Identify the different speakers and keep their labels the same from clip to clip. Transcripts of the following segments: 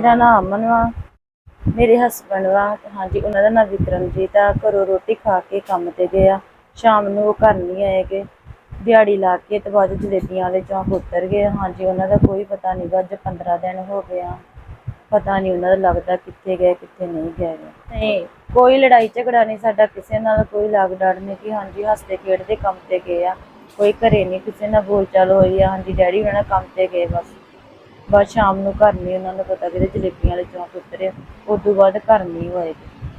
Speaker 1: ਮੇਰਾ ਨਾਮ ਅਮਨ ਵਾ ਮੇਰੇ ਹਸਬੰਡ ਵਾ। ਹਾਂਜੀ, ਉਹਨਾਂ ਦਾ ਨਾਮ ਵਿਕਰਮਜੀਤ ਆ। ਘਰੋਂ ਰੋਟੀ ਖਾ ਕੇ ਕੰਮ ਤੇ ਗਏ ਆ। ਸ਼ਾਮ ਨੂੰ ਉਹ ਘਰ ਨਹੀਂ ਆਏਗੇ ਦਿਹਾੜੀ ਲਾ ਕੇ ਤੇ ਬਾਅਦ ਜਲੇਬੀਆਂ ਵਾਲੇ ਚੌਂਕ ਉਤਰ ਗਏ। ਹਾਂਜੀ, ਉਹਨਾਂ ਦਾ ਕੋਈ ਪਤਾ ਨਹੀਂਗਾ ਅੱਜ 15 ਦਿਨ ਹੋ ਗਏ ਆ। ਪਤਾ ਨਹੀਂ ਉਹਨਾਂ ਦਾ ਲੱਗਦਾ ਕਿੱਥੇ ਗਏ, ਕਿੱਥੇ ਨਹੀਂ ਗਏ। ਨਹੀਂ, ਕੋਈ ਲੜਾਈ ਝਗੜਾ ਨਹੀਂ ਸਾਡਾ, ਕਿਸੇ ਨਾਲ ਕੋਈ ਲਾਗ ਡਾਟ ਨਹੀਂ ਕਿ ਹਾਂਜੀ, ਹੱਸਦੇ ਖੇਡਦੇ ਕੰਮ ਤੇ ਗਏ ਆ। ਕੋਈ ਘਰੇ ਨਹੀਂ, ਕਿਸੇ ਨਾਲ ਬੋਲਚਾਲ ਹੋਈ ਆ। ਹਾਂਜੀ, ਡੈਡੀ ਉਹਨਾਂ ਕੰਮ ਤੇ ਗਏ ਬਸ। ਬਾਅਦ ਸ਼ਾਮ ਨੂੰ ਘਰ ਨਹੀਂ ਉਹਨਾਂ ਨੂੰ ਪਤਾ ਕਿਤੇ ਜਲੇਬੀਆਂ ਵਾਲੇ ਚੌਂਕ ਉਤਰੇ। ਉਸ ਤੋਂ ਬਾਅਦ ਘਰ ਨਹੀਂ ਹੋਏ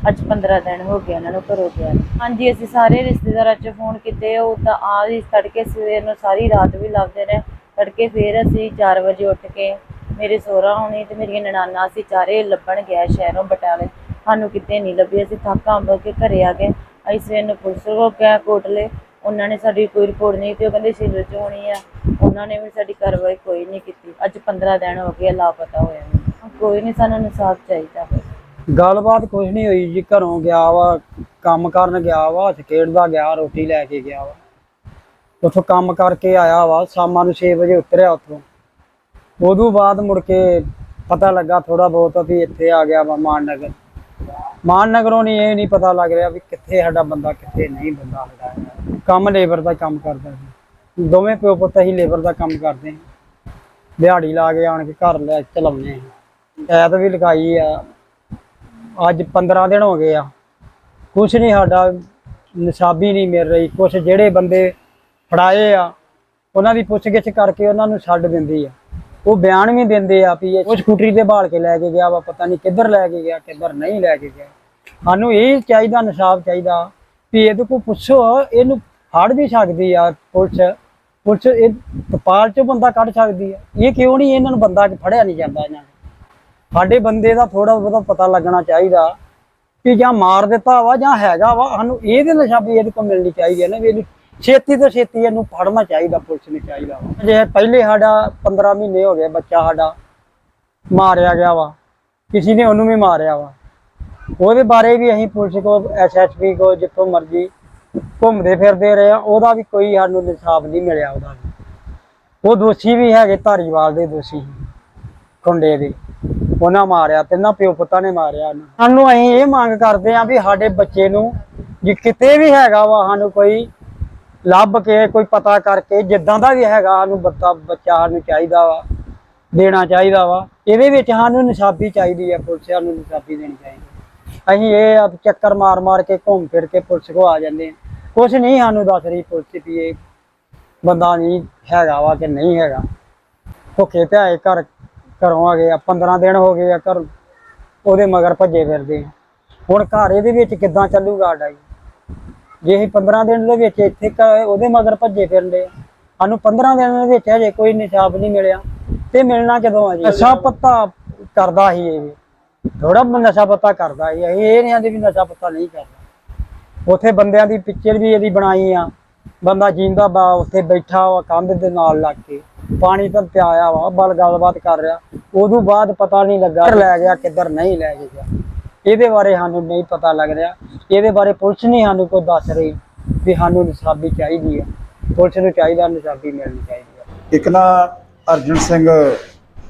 Speaker 1: ਅੱਜ 15 ਦਿਨ ਹੋ ਗਏ ਉਹਨਾਂ ਨੂੰ ਘਰੋਂ ਗਿਆ ਹਾਂਜੀ, ਅਸੀਂ ਸਾਰੇ ਰਿਸ਼ਤੇਦਾਰਾਂ 'ਚ ਫੋਨ ਕੀਤੇ, ਉਹ ਤਾਂ ਆ ਹੀ ਤੜਕੇ ਸਵੇਰ ਨੂੰ ਸਾਰੀ ਰਾਤ ਵੀ ਲੱਭਦੇ ਰਹੇ। ਤੜਕੇ ਫੇਰ ਅਸੀਂ 4 ਵਜੇ ਉੱਠ ਕੇ ਮੇਰੇ ਸਹੁਰਾ ਹੋਣੀ ਤੇ ਮੇਰੀਆਂ ਨਨਾਨਾ ਅਸੀਂ ਚਾਰੇ ਲੱਭਣ ਗਿਆ ਸ਼ਹਿਰੋਂ ਬਟਾਲੇ। ਸਾਨੂੰ ਕਿਤੇ ਨਹੀਂ ਲੱਭੀ, ਅਸੀਂ ਥੱਕਾਂ ਅੰਬ ਕੇ ਘਰੇ ਆ ਗਏ। ਅਸੀਂ ਸਵੇਰ ਨੂੰ ਪੁਲਿਸ ਕੋਲ ਗਏ ਕੋਟਲੇ। ਉਹਨਾਂ ਨੇ ਸਾਡੀ ਕੋਈ ਰਿਪੋਰਟ ਨਹੀਂ ਤੇ ਉਹ ਕਹਿੰਦੇ ਸਿਵਲ ਚ ਹੋਣੀ ਆ। ਉਹਨਾਂ ਨੇ ਵੀ ਸਾਡੀ ਕਾਰਵਾਈ ਕੋਈ ਨਹੀਂ ਕੀਤੀ। 15 ਦਿਨ ਹੋ ਗਏ ਲਾਪਤਾ ਹੋਇਆ ਨੂੰ। ਕੋਈ ਨਹੀਂ ਸਾਨੂੰ ਇਨਸਾਫ ਚਾਹੀਦਾ।
Speaker 2: ਗੱਲਬਾਤ ਕੁਝ ਨਹੀਂ ਹੋਈ ਜੀ, ਘਰੋਂ ਗਿਆ ਵਾ, ਕੰਮ ਕਰਨ ਗਿਆ ਵਾ ਖੇਡਦਾ ਗਿਆ, ਰੋਟੀ ਲੈ ਕੇ ਗਿਆ ਵਾ। ਉੱਥੋਂ ਕੰਮ ਕਰਕੇ ਆਇਆ ਵਾ, ਸ਼ਾਮਾਂ ਨੂੰ 6 ਵਜੇ ਉਤਰਿਆ ਉੱਥੋਂ। ਉਦੋਂ ਬਾਅਦ ਮੁੜ ਕੇ ਪਤਾ ਲੱਗਾ ਥੋੜਾ ਬਹੁਤ ਵੀ ਇੱਥੇ ਆ ਗਿਆ ਵਾ ਮਾਨਨਗਰ। ਮਾਨਨਗਰੋਂ ਨਹੀਂ ਇਹ ਨਹੀਂ ਪਤਾ ਲੱਗ ਰਿਹਾ ਵੀ ਕਿੱਥੇ ਸਾਡਾ ਬੰਦਾ, ਕਿੱਥੇ ਨਹੀਂ ਬੰਦਾ। ਸਾਡਾ ਕੰਮ ਲੇਬਰ ਦਾ ਕੰਮ ਕਰਦਾ ਸੀ। ਦੋਵੇਂ ਪਿਓ ਪੁੱਤ ਅਸੀਂ ਲੇਬਰ ਦਾ ਕੰਮ ਕਰਦੇ ਹਾਂ ਦਿਹਾੜੀ ਲਾ ਕੇ ਆਣ ਕੇ ਘਰ ਲੈ ਚਲਾਉਂਦੇ ਹਾਂ ਐਤ ਵੀ ਲਗਾਈ ਆ। ਅੱਜ 15 ਦਿਨ ਹੋ ਗਏ ਆ। ਕੁਛ ਨਹੀਂ ਸਾਡਾ ਨਿਸਾਬੀ ਨਹੀਂ ਮਿਲ ਰਹੀ। ਕੁਛ ਜਿਹੜੇ ਬੰਦੇ ਫੜਾਏ ਆ ਉਹਨਾਂ ਦੀ ਪੁੱਛਗਿੱਛ ਕਰਕੇ ਉਹਨਾਂ ਨੂੰ ਛੱਡ ਦਿੰਦੀ ਆ। ਉਹ ਬਿਆਨ ਵੀ ਦਿੰਦੇ ਆ ਵੀ ਇਹ ਉਹ ਸਕੂਟਰੀ ਤੇ ਬਾਲ ਕੇ ਲੈ ਕੇ ਗਿਆ ਵਾ ਪਤਾ ਨਹੀਂ ਕਿੱਧਰ ਲੈ ਕੇ ਗਿਆ ਕਿੱਧਰ ਨਹੀਂ ਲੈ ਕੇ ਗਿਆ। ਸਾਨੂੰ ਇਹ ਚਾਹੀਦਾ ਇਨਸਾਫ ਚਾਹੀਦਾ ਵੀ ਇਹਦੇ ਕੋਲ ਪੁੱਛੋ ਇਹਨੂੰ ਫੜ ਵੀ ਸਕਦੀ ਆ ਪੁਲਿਸ। ਪੁਲਿਸ ਇਹ ਤਪਾਲ ਚੋਂ ਬੰਦਾ ਕੱਢ ਸਕਦੀ ਆ ਇਹ ਕਿਉਂ ਨਹੀਂ ਇਹਨਾਂ ਨੂੰ ਬੰਦਾ ਫੜਿਆ ਨਹੀਂ ਜਾਂਦਾ ਇਹਨਾਂ ਨੂੰ? ਸਾਡੇ ਬੰਦੇ ਦਾ ਥੋੜਾ ਬਹੁਤਾ ਪਤਾ ਲੱਗਣਾ ਚਾਹੀਦਾ ਕਿ ਜਾਂ ਮਾਰ ਦਿੱਤਾ ਵਾ ਜਾਂ ਹੈਗਾ ਵਾ, ਸਾਨੂੰ ਇਹਦੇ ਨਸ਼ਾ ਇਹਦੇ ਕੋਲ ਮਿਲਣੀ ਚਾਹੀਦੀ ਹੈ ਨਾ ਵੀ ਛੇਤੀ ਤੋਂ ਛੇਤੀ ਇਹਨੂੰ ਫੜਨਾ ਚਾਹੀਦਾ, ਪੁਲਿਸ ਨੂੰ ਚਾਹੀਦਾ ਵਾ। ਜੇ ਪਹਿਲੇ ਸਾਡਾ 15 ਮਹੀਨੇ ਹੋ ਗਏ ਬੱਚਾ ਸਾਡਾ ਮਾਰਿਆ ਗਿਆ ਵਾ। ਕਿਸੇ ਨੇ ਉਹਨੂੰ ਵੀ ਮਾਰਿਆ ਵਾ। ਉਹਦੇ ਬਾਰੇ ਵੀ ਅਸੀਂ ਪੁਲਿਸ ਕੋ ਐਸਐਸਪੀ ਕੋ ਜਿੱਥੋਂ ਮਰਜ਼ੀ ਘੁੰਮਦੇ ਫਿਰਦੇ ਰਹੇ ਆ, ਉਹਦਾ ਵੀ ਕੋਈ ਸਾਨੂੰ ਇਨਸਾਫ ਨਹੀਂ ਮਿਲਿਆ ਉਹਦਾ ਵੀ। ਉਹ ਦੋਸ਼ੀ ਵੀ ਹੈਗੇ ਧਾਰੀਵਾਲ ਦੇ ਦੋਸ਼ੀ, ਕੁੰਡੇ ਦੇ। ਉਹਨਾਂ ਮਾਰਿਆ, ਤਿੰਨਾਂ ਪਿਓ ਪੁੱਤਾਂ ਨੇ ਮਾਰਿਆ ਸਾਨੂੰ ਅਸੀਂ ਇਹ ਮੰਗ ਕਰਦੇ ਆਂ ਵੀ ਸਾਡੇ ਬੱਚੇ ਨੂੰ ਜੇ ਕਿਤੇ ਵੀ ਹੈਗਾ ਵਾ ਸਾਨੂੰ ਕੋਈ ਲੱਭ ਕੇ, ਕੋਈ ਪਤਾ ਕਰਕੇ, ਜਿੱਦਾਂ ਦਾ ਵੀ ਹੈਗਾ ਸਾਨੂੰ ਬੱਤਾ, ਬੱਚਾ ਸਾਨੂੰ ਚਾਹੀਦਾ ਵਾ, ਦੇਣਾ ਚਾਹੀਦਾ ਵਾ। ਇਹਦੇ ਵਿੱਚ ਸਾਨੂੰ ਨਿਸ਼ਾਬੀ ਚਾਹੀਦੀ ਹੈ ਪੁਲਿਸ ਸਾਨੂੰ ਨਿਸ਼ਾਬੀ ਦੇਣੀ ਚਾਹੀਦੀ ਅਸੀਂ ਇਹ ਚੱਕਰ ਮਾਰ ਮਾਰ ਕੇ ਘੁੰਮ ਫਿਰ ਕੇ ਪੁਲਿਸ ਕੋ ਆ ਜਾਂਦੇ ਆ ਕੁਝ ਨਹੀਂ ਸਾਨੂੰ ਦੱਸ ਰਹੀ ਪੁਲਿਸ ਵੀ ਇਹ ਬੰਦਾ ਨਹੀਂ ਹੈਗਾ ਵਾ ਕਿ ਨਹੀਂ ਹੈਗਾ। ਭੁੱਖੇ ਪਿਆਏ ਘਰ ਘਰੋਂ ਆ ਗਏ ਆ 15 ਦਿਨ ਹੋ ਗਏ ਆ ਘਰ ਉਹਦੇ ਮਗਰ ਭੱਜੇ ਫਿਰਦੇ ਹੁਣ ਘਰ ਇਹਦੇ ਵਿੱਚ ਕਿੱਦਾਂ ਚੱਲੂਗਾ ਸਾਡਾ ਜੀ? ਅਸੀਂ 15 ਦਿਨ ਦੇ ਵਿੱਚ ਇੱਥੇ ਉਹਦੇ ਮਗਰ ਭੱਜੇ ਫਿਰਦੇ ਸਾਨੂੰ 15 ਦਿਨ ਦੇ ਵਿੱਚ ਹਜੇ ਕੋਈ ਨਿਸ਼ਾਬ ਨਹੀਂ ਮਿਲਿਆ। ਤੇ ਮਿਲਣਾ ਕਦੋਂ ਆ ਜੀ? ਨਸ਼ਾ ਪੱਤਾ ਕਰਦਾ ਹੀ ਇਹ ਥੋੜਾ ਨਸ਼ਾ ਪੱਤਾ ਕਰਦਾ ਹੀ ਇਹ ਨਹੀਂ ਆਂਦੇ ਵੀ ਨਸ਼ਾ ਪੱਤਾ ਨਹੀਂ ਕਰਦਾ। ਉੱਥੇ ਬੰਦਿਆਂ ਦੀ ਪਿਕਚਰ ਵੀ ਇਹਦੀ ਬਣਾਈ ਆ। ਬੰਦਾ ਜੀਂਦਾ ਬਾ, ਉੱਥੇ ਬੈਠਾ ਵਾ, ਕੰਧ ਦੇ ਨਾਲ ਲੱਗ ਕੇ। ਪਾਣੀ ਤਾਂ ਪਿਆਇਆ ਵਾ ਬਲ ਗੱਲਬਾਤ ਕਰ ਰਿਹਾ। ਉਦੋਂ ਬਾਅਦ ਪਤਾ ਨਹੀਂ ਲੱਗਾ ਲੈ ਗਿਆ, ਕਿੱਧਰ ਨਹੀਂ ਲੈ ਗਿਆ। ਇਹਦੇ ਬਾਰੇ ਸਾਨੂੰ ਨਹੀਂ ਪਤਾ ਲੱਗ ਰਿਹਾ। ਇਹਦੇ ਬਾਰੇ ਪੁਲਿਸ ਨਹੀਂ ਸਾਨੂੰ ਕੋਈ ਦੱਸ ਰਹੀ ਵੀ ਸਾਨੂੰ ਨਿਸ਼ਾਬੀ ਚਾਹੀਦੀ ਹੈ ਪੁਲਿਸ ਨੂੰ ਚਾਹੀਦਾ ਨਿਸ਼ਾਬੀ ਮਿਲਣੀ ਚਾਹੀਦੀ ਹੈ
Speaker 3: ਇੱਕ ਨਾ ਅਰਜਨ ਸਿੰਘ,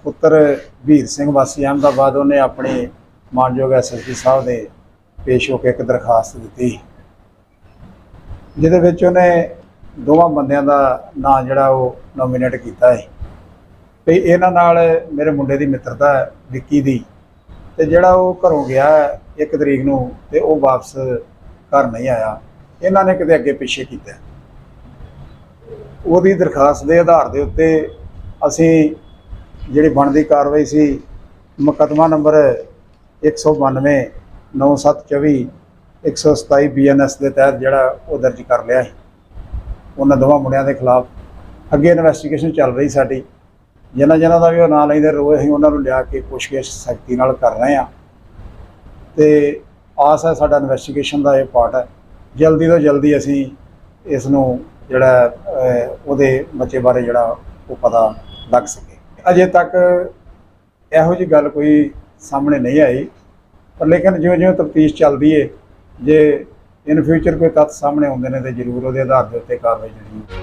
Speaker 3: ਪੁੱਤਰ ਵੀਰ ਸਿੰਘ ਵਾਸੀ ਅਹਿਮਦਾਬਾਦ, ਉਹਨੇ ਆਪਣੇ ਮਾਨਯੋਗ ਐਸਐਸਪੀ ਸਾਹਿਬ ਦੇ ਪੇਸ਼ ਹੋ ਕੇ ਇੱਕ ਦਰਖਾਸਤ ਦਿੱਤੀ। ਜਿਹਦੇ ਵਿੱਚ ਉਹਨੇ ਦੋਵਾਂ ਬੰਦਿਆਂ ਦਾ ਨਾਂ ਜਿਹੜਾ ਉਹ ਨੋਮੀਨੇਟ ਕੀਤਾ ਹੈ ਤੇ ਇਹਨਾਂ ਨਾਲ ਮੇਰੇ ਮੁੰਡੇ ਦੀ ਮਿੱਤਰਤਾ ਹੈ ਵਿੱਕੀ ਦੀ। ਤੇ ਜਿਹੜਾ ਉਹ ਘਰੋਂ ਗਿਆ ਇੱਕ ਤਰੀਕ ਨੂੰ ਤੇ ਉਹ ਵਾਪਸ ਘਰ ਨਹੀਂ ਆਇਆ। ਇਹਨਾਂ ਨੇ ਕਿਤੇ ਅੱਗੇ ਪਿੱਛੇ ਕੀਤਾ। ਉਹਦੀ ਦਰਖਾਸਤ ਦੇ ਆਧਾਰ ਦੇ ਉੱਤੇ ਅਸੀਂ ਜਿਹੜੀ ਬਣਦੀ ਕਾਰਵਾਈ ਸੀ, ਮੁਕੱਦਮਾ ਨੰਬਰ 192 9724 127 ਬੀਐਨਐਸ ਦੇ ਤਹਿਤ ਜਿਹੜਾ ਉਹ ਦਰਜ ਕਰ ਲਿਆ ਹੈ ਉਹਨਾਂ ਦੋਵਾਂ ਮੁੰਡਿਆਂ ਦੇ ਖਿਲਾਫ ਅੱਗੇ ਇਨਵੈਸਟੀਗੇਸ਼ਨ ਚੱਲ ਰਹੀ ਸਾਡੀ। ਜਿਨ੍ਹਾਂ ਜਿਨ੍ਹਾਂ ਦਾ ਵੀ ਉਹ ਨਾਂ ਲੈਂਦੇ ਰੋਏ ਅਸੀਂ ਉਹਨਾਂ ਨੂੰ ਲਿਆ ਕੇ ਪੁੱਛਗਿੱਛ ਸਖਤੀ ਨਾਲ ਕਰ ਰਹੇ ਹਾਂ। ਤੇ ਆਸ ਹੈ ਸਾਡਾ ਇਨਵੈਸਟੀਗੇਸ਼ਨ ਦਾ ਇਹ ਪਾਰਟ ਹੈ। ਜਲਦੀ ਤੋਂ ਜਲਦੀ ਅਸੀਂ ਇਸ ਨੂੰ ਜਿਹੜਾ ਉਹਦੇ ਬੱਚੇ ਬਾਰੇ ਜਿਹੜਾ ਉਹ ਪਤਾ ਲੱਗ ਸਕੇ। ਅਜੇ ਤੱਕ ਇਹੋ ਜਿਹੀ ਗੱਲ ਕੋਈ ਸਾਹਮਣੇ ਨਹੀਂ ਆਈ। ਪਰ ਲੇਕਿਨ ਜਿਉਂ ਜਿਉਂ ਤਫਤੀਸ਼ ਚੱਲਦੀ ਏ ਜੇ ਇਨ ਫਿਊਚਰ ਕੋਈ ਤੱਥ ਸਾਹਮਣੇ ਆਉਂਦੇ ਨੇ ਤੇ ਜ਼ਰੂਰ ਉਹਦੇ ਆਧਾਰ ਦੇ ਉੱਤੇ ਕਾਰਵਾਈ ਜਿਹੜੀ